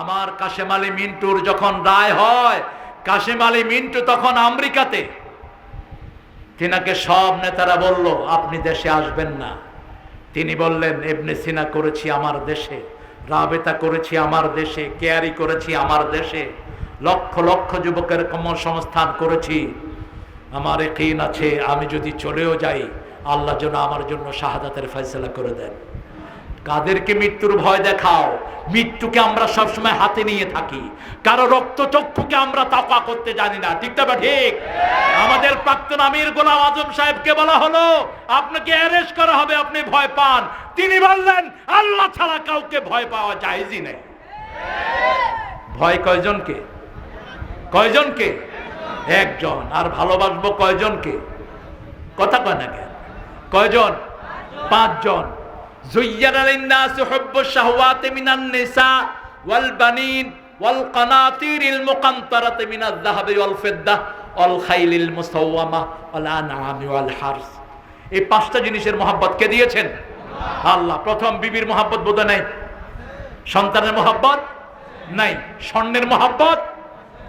আমার কাশেম আলী মিন্টুর যখন রায় হয়, কাশেম আলী মিন্টু তখন আমেরিকাতে। তিনাকে সব নেতারা বলল, আপনি দেশে আসবেন না। তিনি বললেন এবনে সিনা করেছি আমার দেশে, রাবেতা করেছি আমার দেশে, কেয়ারি করেছি আমার দেশে, লক্ষ লক্ষ যুবকের কর্মসংস্থান করেছি। আমার একিন আছে আমি যদি চলেও যাই, আল্লাহ যেন আমার জন্য শাহাদাতের ফয়সলা করে দেন। কাদেরকে মৃত্যুর ভয় দেখাও। মৃত্যুকে আমরা সবসময় হাতে নিয়ে থাকি। কারও রক্ত চক্ষুকে আমরা তাকা করতে জানি না। ঠিক তবে ঠিক? আমাদের প্রাক্তন আমির গোলাম আজম সাহেবকে বলা হলো, আপনাকে অ্যারেস্ট করা হবে, আপনি ভয় পান। তিনি বললেন, আল্লাহ ছাড়া কাউকে ভয় পাওয়া যায়ই নেই। ভয় কয়জনকে? কয়জনকে? একজন। আর ভালোবাসবো কয়জনকে? কথা কয় না কেন? কয়জন? পাঁচজন। زين للناس حب الشهوات من النساء والبنين والقناطير المقنطرة من الذهب والفضة والخيل المسومة والأنعام والحرث এই পাঁচটা জিনিসের মোহাব্বত কে দিয়েছেন আল্লাহ প্রথম বিবির মোহাব্বত বোধ নাই সন্তানের মোহাব্বত নাই স্বর্ণের মোহাব্বত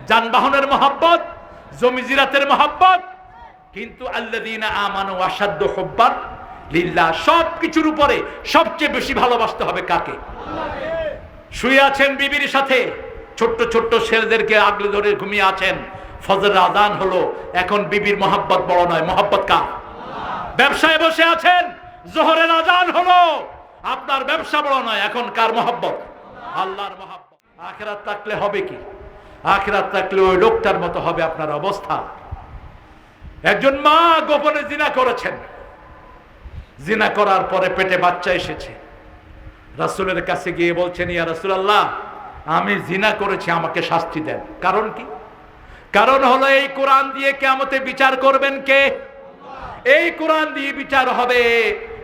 যানবাহনের মোহাব্বত জমি জিরাতের মোহাব্বত কিন্তু আল্লাদিনা আমানু আসাদ্য হব্বান লিল্লাহ সব কিছুর উপরে সবচেয়ে বেশি ভালোবাসতে হবে কাকে? শুয়ে আছেন বিবির সাথে। ছোট্ট ছোট্ট ছেলেদেরকে আগলে ধরে ঘুমিয়ে আছেন। ফজর আদান হলো। এখন বিবির মোহাব্বত বড় নয়। মোহাব্বত কা ব্যবসায় বসে আছেন। জোহরের আজান হলো। আপনার ব্যবসা বড় নয়। এখন কার মোহাব্বত? আল্লাহর মোহাব্বত। আখেরাত থাকলে হবে কি? আখেরাত থাকলে ওই লোকটার মতো হবে আপনার অবস্থা। একজন মা গোপনে জিনা করেছেন। জিনা করার পরে পেটে বাচ্চা এসেছে। রাসুলের কাছে গিয়ে বলছেন, ইয়া রাসুলাল্লাহ, আমি জিনা করেছি, আমাকে শাস্তি দেন। কারণ কি? কারণ হলো এই কোরআন দিয়ে কেমতে বিচার করবেন কে? এই কোরআন দিয়ে বিচার হবে।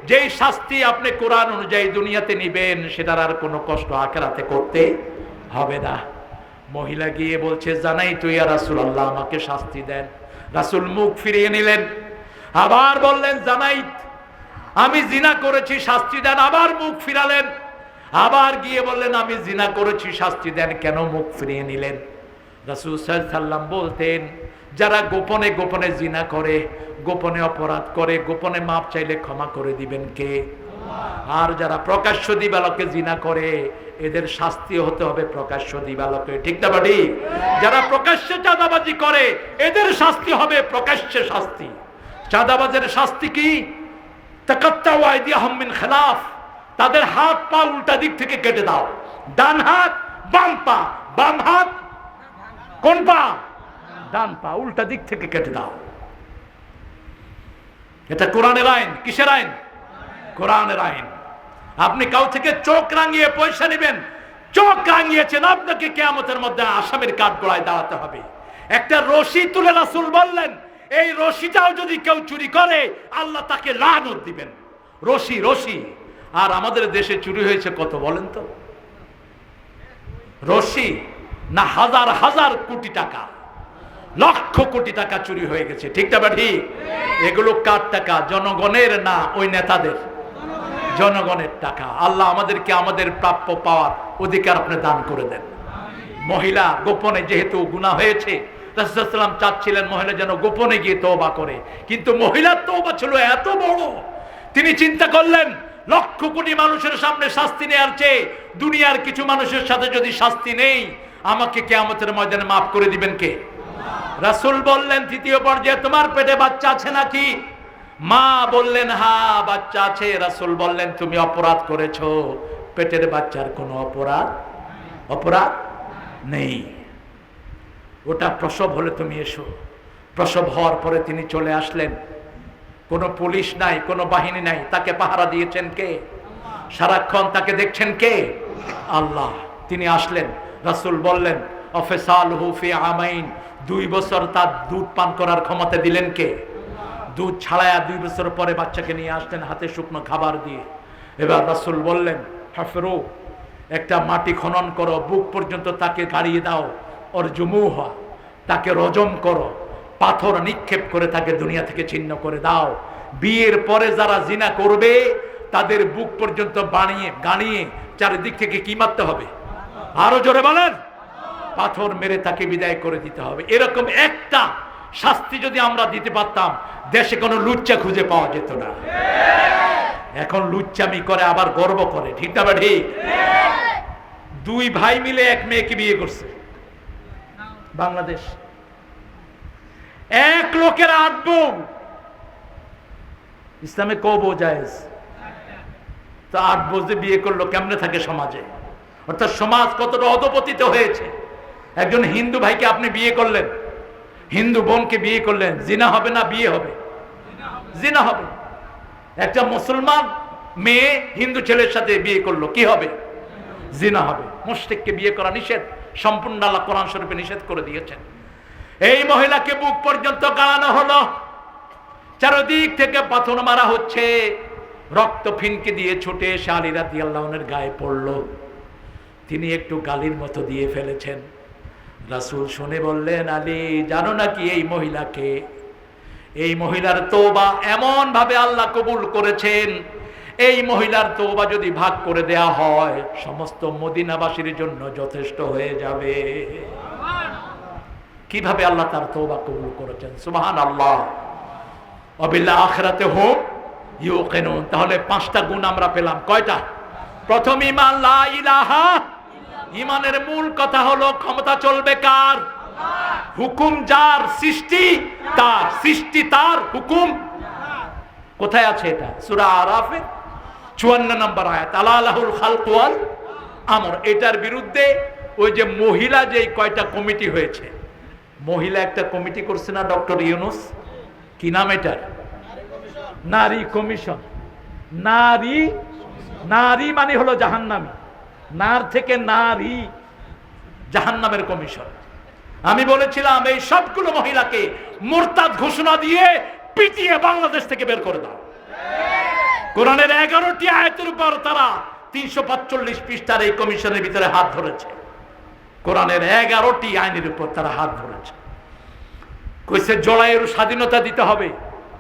যেই শাস্তি আপনি কোরআন অনুযায়ী দুনিয়াতে নিবেন, সেটার আর কোনো কষ্ট আখেরাতে করতে হবে না। মহিলা গিয়ে বলছে, জানাই তুই আর রাসুল আল্লাহ আমাকে শাস্তি দেন। রাসুল মুখ ফিরিয়ে নিলেন। আবার বললেন, জানাই আমি জিনা করেছি, শাস্তি দেন, আবার মুখ ফিরালেন। আবার গিয়ে বললেন, আমি জিনা করেছি, শাস্তি দেন, কেন মুখ ফিরিয়ে নিলেন? রাসুল সাল্লাম বলতেন, যারা গোপনে গোপনে জিনা করে, গোপনে অপরাধ করে, গোপনে মাপ চাইলে ক্ষমা করে দিবেন কে? আর যারা প্রকাশ্য দিবালকে জিনা করে, এদের শাস্তি হতে হবে প্রকাশ্য দিবালকে। ঠিক না বাড়ি যারা প্রকাশ্যে চাঁদাবাজি করে, এদের শাস্তি হবে প্রকাশ্যে শাস্তি। চাঁদাবাজের শাস্তি কি? খিলাফ। তাদের হাত পা উল্টা দিক থেকে কেটে দাও। ডান হাত, বাম পা। বাম হাত, কোন পা? ডান পা, উল্টা দিক থেকে কেটে দাও। এটা কোরআনের আইন। কিসের আইন? কোরআনের আইন। আপনি কাউ থেকে চোখ রাঙিয়ে পয়সা নেবেন। চোখ রাঙিয়েছেন, আপনাকে কেয়ামতের মধ্যে আসামের কাঠ গোড়ায় দাঁড়াতে হবে। একটা রশি তুলে রাসুল বললেন এই রশিটাও যদি কেউ চুরি করে, আল্লাহ তাকে লানত দিবেন। রশি রশি। আর আমাদের দেশে চুরি হয়েছে কত বলেন তো? রশি না হাজার হাজার কোটি টাকা। লক্ষ কোটি টাকা চুরি হয়ে গেছে। ঠিক না বা ঠিক? এগুলো কার টাকা? জনগণের না ওই নেতাদের? জনগণের টাকা। আল্লাহ আমাদেরকে আমাদের প্রাপ্য পাওয়ার অধিকার আপনি দান করে দেন। মহিলা, গোপনে যেহেতু গুণা হয়েছে রাসুলাম চাচ্ছিলেন মহিলা যেন গোপনে গিয়ে তওবা করে। কিন্তু মহিলার তওবা ছিল এত বড়, তিনি চিন্তা করলেন, লক্ষ কোটি মানুষের সামনে শাস্তি নেওয়ার চেয়ে দুনিয়ার কিছু মানুষের সাথে যদি শাস্তি নেই, আমাকে কেয়ামতের ময়দানে মাফ করে দিবেন কে? রাসুল বললেন, তৃতীয় পর্যায়ে তোমার পেটে বাচ্চা আছে নাকি? মা বললেন, হা, বাচ্চা আছে। রাসুল বললেন, তুমি অপরাধ করেছ। পেটের বাচ্চার কোনো অপরাধ অপরাধ নেই। ওটা প্রসব হলে তুমি এসো। প্রসব হওয়ার পরে তিনি চলে আসলেন। কোনো পুলিশ নাই, কোনো বাহিনী নাই। তাকে পাহারা দিয়েছেন কে? সারাক্ষণ তাকে দেখছেন কে? আল্লাহ। তিনি আসলেন, রাসুল বললেন অফেসাল হুফি আমাইন। দুই বছর তার দুধ পান করার ক্ষমতা দিলেন কে? দুধ ছাড়ায়া দুই বছর পরে বাচ্চাকে নিয়ে আসলেন হাতে শুকনো খাবার দিয়ে। এবার রাসুল বললেন, হাফেরো, একটা মাটি খনন করো, বুক পর্যন্ত তাকে গাড়িয়ে দাও। ওর জমুহা তাকে রজম করো। পাথর নিক্ষেপ করে তাকে দুনিয়া থেকে ছিন্ন করে দাও। বিয়ের পরে যারা জিনা করবে, তাদের বুক পর্যন্ত বানিয়ে, গানিয়ে চারিদিক থেকে কি মারতে হবে? আরও জোরে বলেন। পাথর মেরে তাকে বিদায় করে দিতে হবে। এরকম একটা শাস্তি যদি আমরা দিতে পারতাম, দেশে কোনো লুচ্চা খুঁজে পাওয়া যেত না। এখন লুচ্চামি করে, আবার গর্ব করে। ঠিক না ঠিক? দুই ভাই মিলে এক মেয়েকে বিয়ে করছে। বাংলাদেশ। এক লোকের আট বউ ইসলামে কব জায়েজ। তো আট বজে বিয়ে করল, কেমনে থাকে সমাজে? অর্থাৎ সমাজ কতটা অধপতিত হয়েছে। একজন হিন্দু ভাইকে আপনি বিয়ে করলেন, হিন্দু বোনকে বিয়ে করলেন, জিনা হবে না বিয়ে হবে? জিনা হবে। একটা মুসলমান মেয়ে হিন্দু ছেলের সাথে বিয়ে করল, কি হবে? জিনা হবে। মুশরিককে বিয়ে করা নিষেধ। সম্পূর্ণ আল্লাহ কোরআন শরীফে নিষেধ করে দিয়েছেন। এই মহিলাকে বুক পর্যন্ত গালানো হলো। চারদিক থেকে পাথর মারা হচ্ছে। রক্ত ফিনকে দিয়ে ছুটে এসে আলী রাতি আল্লাহনের গায়ে পড়ল। তিনি একটু গালির মতো দিয়ে ফেলেছেন। রাসূল শুনে বললেন, আলী, জানো নাকি এই মহিলাকে? এই মহিলার তোবা এমন ভাবে আল্লাহ কবুল করেছেন এই মহিলার তোবা যদি ভাগ করে দেয়া হয়, সমস্ত মদিনাবাসীর জন্য যথেষ্ট হয়ে যাবে। কীভাবে আল্লাহ তার তোবা কবুল করেছেন? সুবহান আল্লাহ অবিল্লা আখরাতে হোক ইউকেনুন। তাহলে পাঁচটা গুণ আমরা পেলাম। কয়টা? প্রথম ইমান লা ইলাহা ইমানের মূল কথা হলো ক্ষমতা চলবে কার? হুকুম যার সৃষ্টি, তার সৃষ্টি তার হুকুম। কোথায় আছে এটা? সুরা আরাফে চুয়ান্ন নম্বর আয়াত আলাহুল খালকুয়াল আমর। এটার বিরুদ্ধে ওই যে মহিলা যে কয়টা কমিটি হয়েছে, মহিলা একটা কমিটি করছে না ডক্টর ইউনুস? কি নাম এটার? নারী কমিশন। নারী নারী মানে হলো জাহান্নামী। নার থেকে নারী জাহান্নামের কমিশন। আমি বলেছিলাম, এই সবগুলো মহিলাকে মোরতাদ ঘোষণা দিয়ে পিটিয়ে বাংলাদেশ থেকে বের করে দাও। কোরআনের এগারোটি আয়তের উপর তারা তিনশো পাঁচচল্লিশ পৃষ্ঠার এই কমিশনের ভিতরে হাত ধরেছে। কোরআনের এগারোটি আইনের উপর তারা হাত ধরেছে। কইছে, জলায়ের স্বাধীনতা দিতে হবে।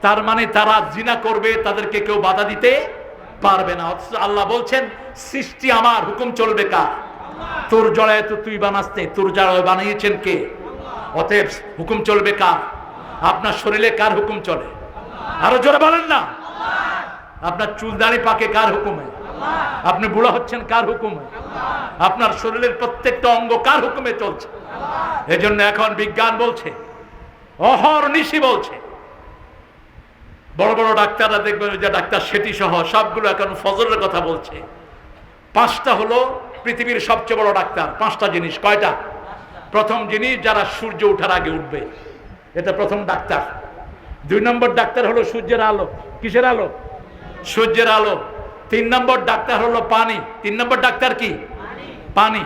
তার মানে তারা জিনা করবে, তাদেরকে কেউ বাধা দিতে পারবে না। অথচ আল্লাহ বলছেন, সৃষ্টি আমার, হুকুম চলবে কার? তোর জড়ায় তো তুই বানাসতে তোর জড়ায় বানিয়েছেন কে? অতএব হুকুম চলবে কার? আপনার শরীরে কার হুকুম চলে? আরও জোরে বলেন না। আপনার চুল চুলদানি পাকে কার হুকুমে? আপনি বুড়া হচ্ছেন কার হুকুমে? আপনার শরীরের প্রত্যেকটা অঙ্গ কার হুকুমে চলছে? এজন্য এখন বিজ্ঞান বলছে, অহর নিশি বলছে। বড় বড় ডাক্তাররা দেখবেন যে ডাক্তার সেটি সহ সবগুলো এখন ফজরের কথা বলছে। পাঁচটা হলো পৃথিবীর সবচেয়ে বড় ডাক্তার, পাঁচটা জিনিস, কয়টা? প্রথম জিনিস, যারা সূর্য ওঠার আগে উঠবে, এটা প্রথম ডাক্তার। দুই নম্বর ডাক্তার হলো সূর্যের আলো, কিসের আলো? সূর্যের আলো। তিন নম্বর ডাক্তার হলো পানি। তিন নম্বর ডাক্তার কি? পানি।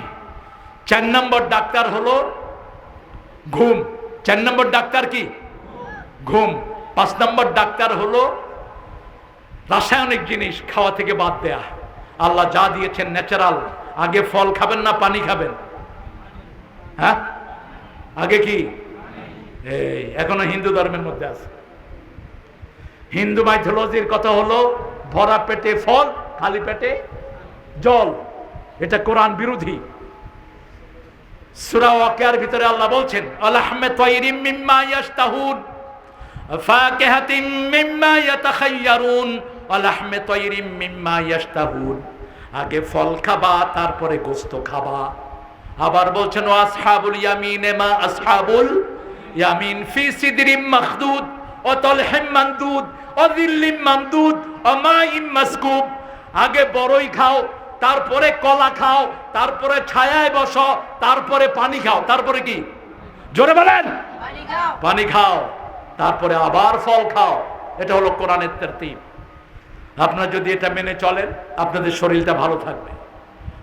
চার নম্বর ডাক্তার হলো ঘুম। চার নম্বর ডাক্তার কি? ঘুম। পাঁচ নম্বর ডাক্তার হলো রাসায়নিক জিনিস খাওয়া থেকে বাদ দেয়া। আল্লাহ যা দিয়েছেন ন্যাচারাল। আগে ফল খাবেন না পানি খাবেন? হ্যাঁ? আগে কি? এই, এখনও হিন্দু ধর্মের মধ্যে আছে। হিন্দু মাইথোলজির কথা হলো ভরা পেটে ফল, খালি পেটে জল। এটা কোরআন বিরোধী। সূরা ভিতরে আল্লাহ বলছেন মিম্মা আগে ফল খাবা, তারপরে গোস্ত খাবা। আবার বলছেন, ও আসহাবুল ইয়ামিনে, মা আসহাবুল ইয়ামিন ফি সিদরিম মাখদুদ, ও তলহিম মামদুদ মামদুদ মাসকুব। আগে বড়ই খাও তারপরে কলা খাও তারপরে ছায়ায় বসো তারপরে পানি খাও। তারপরে কি? জোরে বলেন। পানি খাও। তারপরে আবার ফল খাও। এটা হলো কোরআনের তরতিব। আপনারা যদি এটা মেনে চলেন আপনাদের শরীরটা ভালো থাকবে।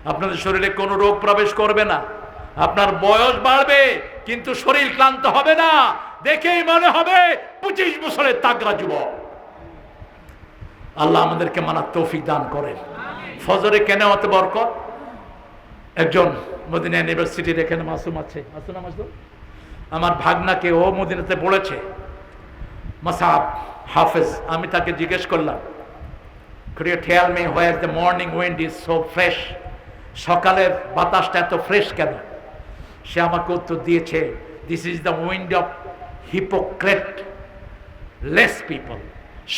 আপনাদের শরীরে কোনো রোগ প্রবেশ করবে না। আপনার বয়স বাড়বে কিন্তু শরীর ক্লান্ত হবে না। দেখেই মনে হবে পঁচিশ বছরের তাগরা যুবক। আল্লাহ আমাদেরকে মানার তৌফিক দান করেন। ফজরে কেন অত বরকত? একজন মদিনা ইউনিভার্সিটির এখানে মাসুম আছে। মাসুম মাসুম? আমার ভাগনাকে ও মদিনাতে পড়েছে মাসাব, হাফেজ, আমি তাকে জিজ্ঞেস করলাম you tell me where the morning wind is so সকালের বাতাসটা এত ফ্রেশ কেন? সে আমাকে উত্তর দিয়েছে this is the wind of hypocrite less people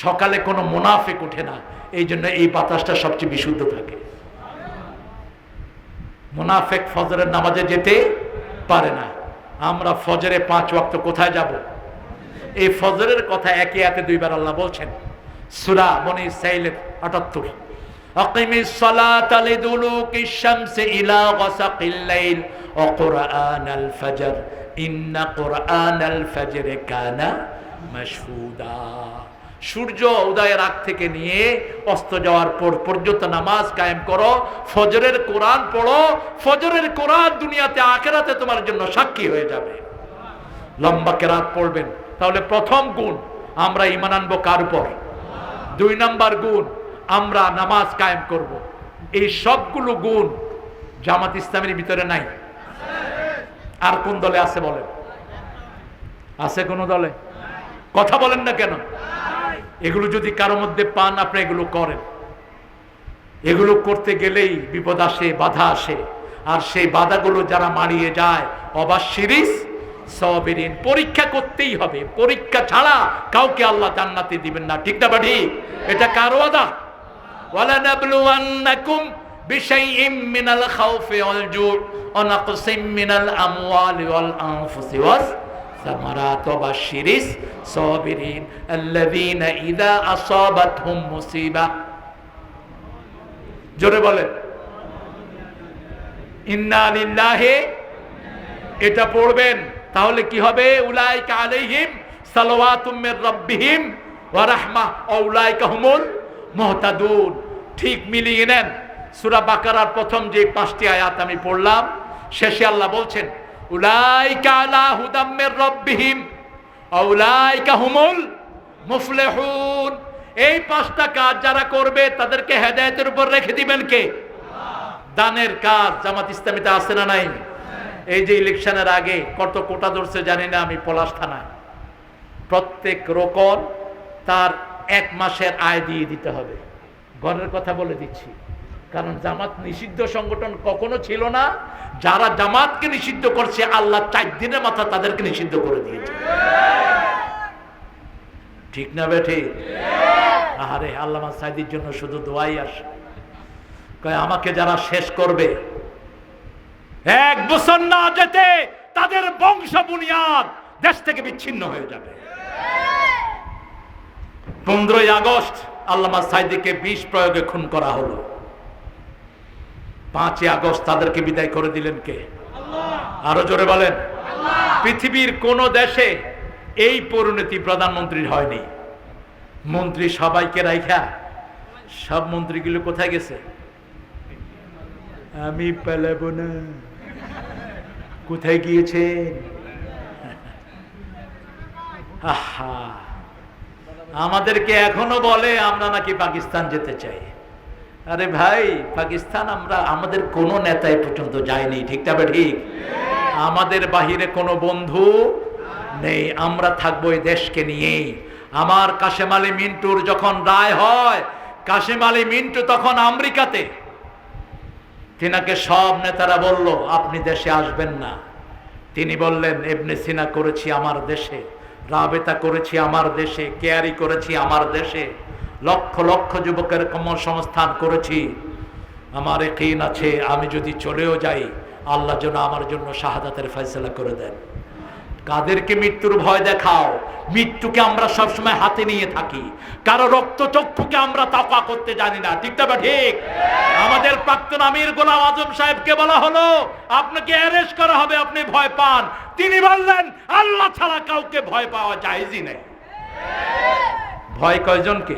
সকালে কোনো মুনাফিক ওঠে না এই জন্য এই বাতাসটা সবচেয়ে বিশুদ্ধ থাকে মুনাফেক ফজরের নামাজে যেতে পারে না আমরা ফজরে পাঁচ ওয়াক্ত কোথায় যাব এই ফজরের কথা একে একে দুইবার আল্লাহ বলছেন সুরা বনি সাইলের আটাত্তর أقم الصلاة لدلوك الشمس إلى غسق الليل وقرآن الفجر إن قرآن الفجر كان مشهودا সূর্য উদয়ের আগ থেকে নিয়ে অস্ত যাওয়ার পর পর্যন্ত নামাজ কায়েম করো, ফজরের কোরআন পড়ো, ফজরের কোরআন দুনিয়াতে, আখেরাতে তোমার জন্য সাক্ষী হয়ে যাবে। লম্বা কেরাত পড়বেন। তাহলে প্রথম গুণ, আমরা ইমান আনব কার উপর? দুই নাম্বার গুণ, আমরা নামাজ কায়েম করব। এই সবগুলো গুণ জামাত ইসলামের ভিতরে নাই। আর কোন দলে আছে বলেন? আছে কোন দলে? কথা বলেন না কেন? এগুলো যদি কারও মধ্যে পান, আপনি এগুলো করেন। এগুলো করতে গেলেই বিপদ আসে, বাধা আসে। আর সেই বাধাগুলো যারা মারিয়ে যায় অবাস সিরিজ সবেরিন, পরীক্ষা করতেই হবে। পরীক্ষা ছাড়া কাউকে আল্লাহ জান্নাতে দিবেন না। ঠিক না বা ঠিক? এটা কারও আদা ওয়ালানাবলুয়ান্নাকুম মিনাল ওয়াল والثمرات وبشر الصابرين الذين إذا أصابتهم مصيبة জোরে বলেন ইন্না লিল্লাহি এটা পড়বেন তাহলে কি হবে উলাইকা আলাইহিম সালাওয়াতুম মির রাব্বিহিম ওয়া রাহমা উলাইকা হুমুল মুহতাদুন ঠিক মিলিয়ে নেন সূরা বাকারার প্রথম যে পাঁচটি আয়াত আমি পড়লাম শেষে আল্লাহ বলছেন উলাইকা আলা হুদাম মির রাব্বিহিম উলাইকা হুমুল মুফলিহুন। এই পাঁচটা কাজ যারা করবে, তাদেরকে হেদায়েতের উপর রেখে দিবেন কে? দানের কাজ, জামাত ইসলামীতে আছে না নাই? এই যে ইলেকশনের আগে কত কোটা ধরছে জানি না, আমি পলাশ থানায়। প্রত্যেক রোকন তার এক মাসের আয় দিয়ে দিতে হবে। ঘরের কথা বলে দিচ্ছি। কারণ জামাত নিষিদ্ধ সংগঠন কখনো ছিল না। যারা জামাতকে নিষিদ্ধ করছে, আল্লাহ চার দিনের মাথা তাদেরকে নিষিদ্ধ করে দিয়েছে। ঠিক না বেঠে আহারে আল্লামা সাইদির জন্য শুধু দোয়াই আসে। কয়, আমাকে যারা শেষ করবে, এক বছর না যেতে তাদের বংশ বুনিয়াদ দেশ থেকে বিচ্ছিন্ন হয়ে যাবে। পনেরোই আগস্ট আল্লামা সাইদিকে বিষ প্রয়োগে খুন করা হলো। পাঁচই আগস্ট তাদেরকে বিদায় করে দিলেন কে? আরও জোরে বলেন। পৃথিবীর কোন দেশে এই পরিণতি প্রধানমন্ত্রীর হয়নি। মন্ত্রী সবাইকে রাইখা। সব মন্ত্রীগুলো কোথায় গেছে? আমি পালাবো না। কোথায় গিয়েছেন? আহা। আমাদেরকে এখনও বলে আমরা নাকি পাকিস্তান যেতে চাই। আরে ভাই, পাকিস্তান আমরা, আমাদের কোনো নেতায় পর্যন্ত যায়নি, ঠিক তবে ঠিক? আমাদের বাহিরে কোনো বন্ধু নেই, আমরা থাকব এই দেশকে নিয়ে আমার কাশেম আলী মিন্টুর যখন রায় হয়, কাশেম আলী মিন্টু তখন আমেরিকাতে। তিনাকে সব নেতারা বলল, আপনি দেশে আসবেন না। তিনি বললেন এবনে সিনা করেছি আমার দেশে, রাবেতা করেছি আমার দেশে, কেয়ারি করেছি আমার দেশে। লক্ষ লক্ষ যুবকের কর্মসংস্থান করেছি। আমার একইন আছে, আমি যদি চলেও যাই, আল্লাহ যেন আমার জন্য শাহাদাতের ফয়সলা করে দেন। কাদেরকে মৃত্যুর ভয় দেখাও, মৃত্যুকে আমরা সবসময় হাতে নিয়ে থাকি। কারও রক্ত চক্ষুকে আমরা তাকা করতে জানি না, ঠিক তবে ঠিক আমাদের প্রাক্তন আমির গোলাম আজম সাহেবকে বলা হলো, আপনাকে অ্যারেস্ট করা হবে, আপনি ভয় পান। তিনি বললেন, আল্লাহ ছাড়া কাউকে ভয় পাওয়া যায়ই নেই। ভয় কয়জনকে?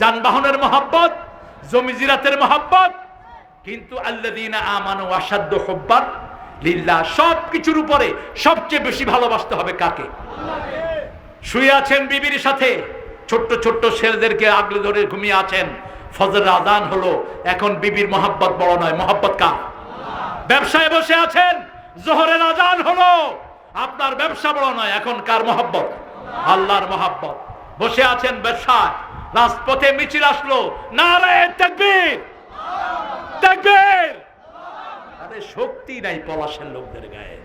যানবাহনের মোহাব্বত, জমি জিরাতের মোহাব্বত, কিন্তু আল্লাযীনা আমানু আসাদ্দ হুব্বান লিল্লাহ সব কিছুর উপরে সবচেয়ে বেশি ভালোবাসতে হবে কাকে? শুয়ে আছেন বিবির সাথে, ছোট্ট ছোট্ট ছেলেদেরকে আগলে ধরে ঘুমিয়ে আছেন। ফজর আজান হলো, এখন বিবির মোহাব্বত বড় নয়, মোহাব্বত কা ব্যবসায় বসে আছেন, জোহরের আজান হলো, আপনার ব্যবসা বড় নয়, এখন কার মোহাব্বত? আল্লাহর মহাব্বত। বসে আছেন ব্যবসায় রাজপথে মিছিল আসলো। না রে তাকবীর। তাকবীর। আরে শক্তি নাই পলাশের লোকদের গায়ে।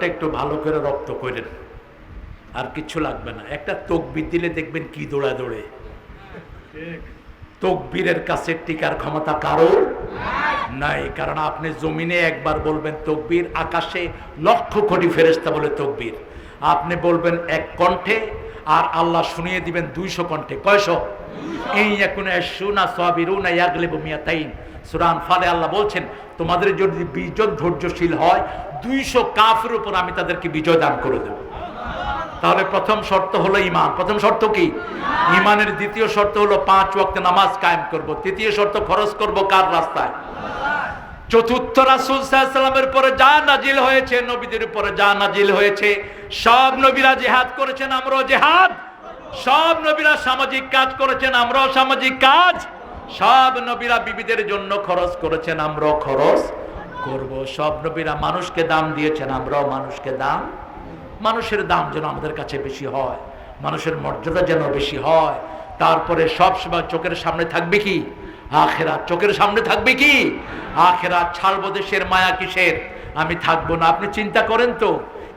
এই একটু ভালো করে রপ্ত করেন আর কিছু লাগবে না। একটা তকবির দিলে দেখবেন কি দৌড়া দৌড়ে। তকবীরের কাছে টিকার ক্ষমতা কারোর নাই। কারণ আপনি জমিনে একবার বলবেন তকবীর আকাশে লক্ষ কোটি ফেরেস্তা বলে তকবীর। আপনি বলবেন এক কণ্ঠে আর আল্লাহ শুনিয়ে দিবেন দুইশো কণ্ঠে। কয়শো? এই এখন সুনা সাবিরুনা ইয়াগলিবু মিয়াতাইন। সুরান ফালে আল্লাহ বলছেন তোমাদের যদি বিজন ধৈর্যশীল হয় দুইশো কাফের উপর আমি তাদেরকে বিজয় দান করে দেব। তাহলে প্রথম শর্ত হলো ইমান প্রথম শর্ত কি? ইমানের দ্বিতীয় শর্ত হলো পাঁচ ওয়াক্ত নামাজ কায়েম করব। তৃতীয় শর্ত খরচ করব কার রাস্তায়? চতুর্থ রাসুল সাল্লামের পরে যা নাজিল হয়েছে নবীদের উপরে যা নাজিল হয়েছে সব নবীরা জেহাদ করেছেন আমরাও জেহাদ। সব নবীরা সামাজিক কাজ করেছেন আমরাও সামাজিক কাজ সব নবীরা বিবিদের জন্য খরচ করেছেন, আমরাও খরচ করব। সব নবীরা মানুষকে দাম দিয়েছেন, আমরাও মানুষকে দাম। মানুষের দাম যেন আমাদের কাছে বেশি হয়, মানুষের মর্যাদা যেন বেশি হয়। তারপরে সব সময় চোখের সামনে থাকবে কি? আখেরা চোখের সামনে থাকবে কি? আখেরা ছাড়বো দেশের মায়া কিসের? আমি থাকব না, আপনি চিন্তা করেন তো,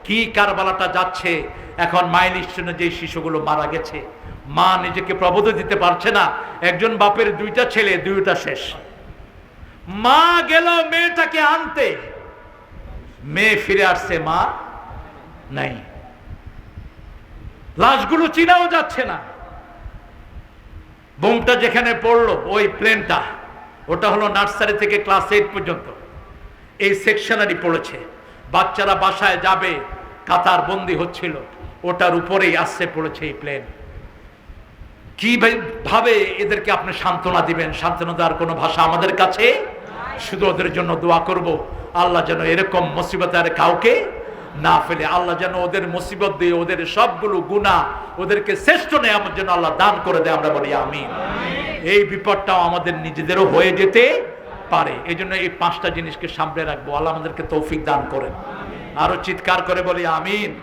কি কারবালাটা যাচ্ছে? এখন মাইল স্টেশনে যে শিশুগুলো মারা গেছে, মা নিজেকে প্রবোধ দিতে পারছে না, একজন বাপের দুইটা ছেলে, দুইটা শেষ। মা গেল মেয়েটাকে আনতে। মেয়ে ফিরে আসছে, মা নাই। লাশগুলো চিনাও যাচ্ছে না। বোমটা যেখানে পড়ল, ওই প্লেনটা, ওটা হলো নার্সারি থেকে ক্লাস এইট পর্যন্ত। এই সেকশনারি পড়েছে। বাচ্চারা বাসায় যাবে, কাতার বন্দি হচ্ছিল। ওটার উপরেই আসছে পড়েছে এই প্লেন কি ভাবে এদেরকে আপনি সান্ত্বনা দিবেন? সান্ত্বনা দেওয়ার কোনো ভাষা আমাদের কাছে? শুধু ওদের জন্য দোয়া করব। আল্লাহ যেন এরকম মুসিবত আর কাউকে না ফেলে। আল্লাহ যেন ওদের মুসিবত দিয়ে ওদের সবগুলো গুণা ওদেরকে শ্রেষ্ঠ নেয়ামত যেন আল্লাহ দান করে দেয়, আমরা বলি আমিন। এই বিপদটাও আমাদের নিজেদেরও হয়ে যেতে পারে। এই জন্য এই পাঁচটা জিনিসকে সামনে রাখব। আল্লাহ আমাদেরকে তৌফিক দান করেন। আরও চিৎকার করে বলি, আমিন।